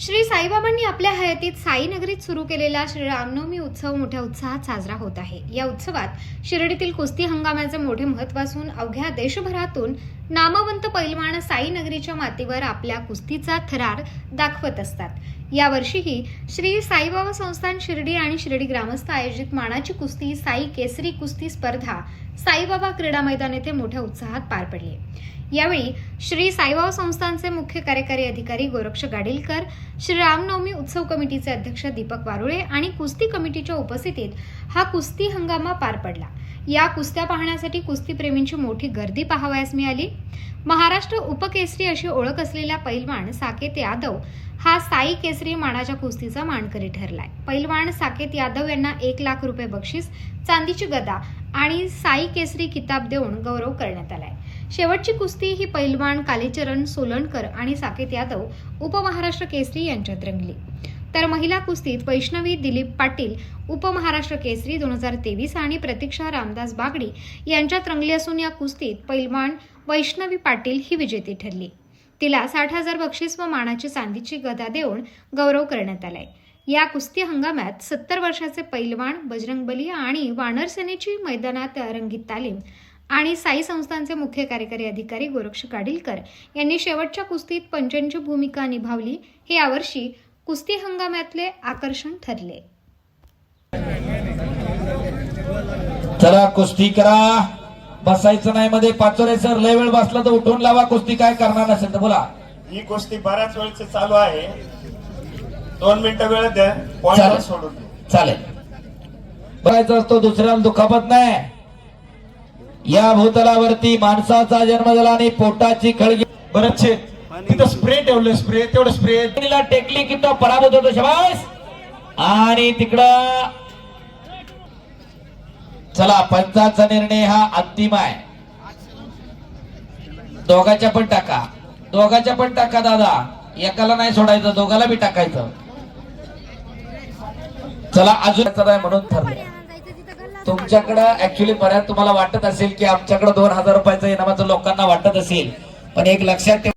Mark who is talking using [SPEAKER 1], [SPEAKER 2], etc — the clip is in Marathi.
[SPEAKER 1] श्री साईबाबांनी आपल्या हयातीत साईनगरीत सुरू केलेला श्री रामनवमी उत्सव मोठ्या उत्साहात साजरा होत आहे. या उत्सवात शिर्डीतील कुस्ती हंगामाचे मोठे महत्त्व असून अवघ्या देशभरातून नामवंत पैलवान साईनगरीच्या मातीवर आपल्या कुस्तीचा थरार दाखवत असतात. यावर्षीही श्री साईबाबा संस्थान शिर्डी आणि शिर्डी ग्रामस्थ आयोजित मानाची कुस्ती साई केसरी कुस्ती स्पर्धा साईबाबा क्रीडा मैदान येथे मोठ्या उत्साहात पार पडली. यावेळी श्री साईबाबा संस्थानचे मुख्य कार्यकारी अधिकारी गोरक्ष गाडीलकर श्री रामनवमी उत्सव कमिटीचे अध्यक्ष दीपक वारुळे आणि कुस्ती कमिटीच्या उपस्थितीत हा कुस्ती हंगामा पार पडला. या कुस्त्या पाहण्यासाठी कुस्तीप्रेमींची मोठी गर्दी पाहावयास मिळाली. महाराष्ट्र उपकेसरी अशी ओळख असलेला पैलवान साकेत यादव हा साई केसरी मानाच्या कुस्तीचा मानकरी ठरलाय. पैलवान साकेत यादव यांना एक लाख रुपये बक्षीस चांदीची गदा आणि साई केसरी किताब देऊन गौरव करण्यात आलाय. शेवटची कुस्ती ही पैलवान कालेचरण सोलणकर आणि साकेत यादव उपमहाराष्ट्र केसरी यांच्यात रंगली. तर महिला कुस्तीत वैष्णवी दिलीप पाटील उपमहाराष्ट्र केसरी दोन हजार तेवीस आणि प्रतीक्षा रामदास बागडी यांच्यात रंगली असून या कुस्तीत पैलवान वैष्णवी पाटील ही विजेती ठरली. तिला साठ हजार बक्षीस व मानाची चांदीची गदा देऊन गौरव करण्यात आलाय. या कुस्ती हंगामात सत्तर वर्षाचे पैलवान बजरंगबली आणि वानरसेनेची मैदानात रंगीत तालीम आणि साई संस्थांचे मुख्य कार्यकारी अधिकारी गोरक्ष काडिलकर यांनी शेवटच्या कुस्तीत पंचांची भूमिका निभावली. हे यावर्षी कुस्ती हंगामातले आकर्षण ठरले.
[SPEAKER 2] चला कुस्ती करा. बसायचं नाही मध्ये पाचोरे सर लय वेळ बसला तर उठून लावा. कुस्ती काय करणार नसेल तर बोला.
[SPEAKER 3] ही गोष्टी बऱ्याच वेळचे चालू आहे. दोन मिनिटं वेळ द्या.
[SPEAKER 2] चालेल.
[SPEAKER 3] सोडून.
[SPEAKER 2] चालेल. बघायचं असतो दुसऱ्याला दुखापत नाही. या भूतलावरती माणसाचा जन्म झाला आणि पोटाची खळगी
[SPEAKER 4] बरंच तिथं स्प्रे ठेवलं स्प्रे तेवढं स्प्रे
[SPEAKER 2] तिला टेकली की तो पराभूत होतो शबास! आणि तिकडं चला पंचाचा निर्णय हा अंतिम आहे. दोघाच्या पण टाका. दोघाच्या पण टाका दादा. एकाला नाही सोडायचं दोघाला बी टाकायचं. चला अजून म्हणून ठरलं. तुमच्याकडं ऍक्च्युली बऱ्याच तुम्हाला वाटत असेल की आमच्याकडे दोन हजार रुपयाचं इनामाचं लोकांना वाटत असेल. पण एक लक्षात ठेवा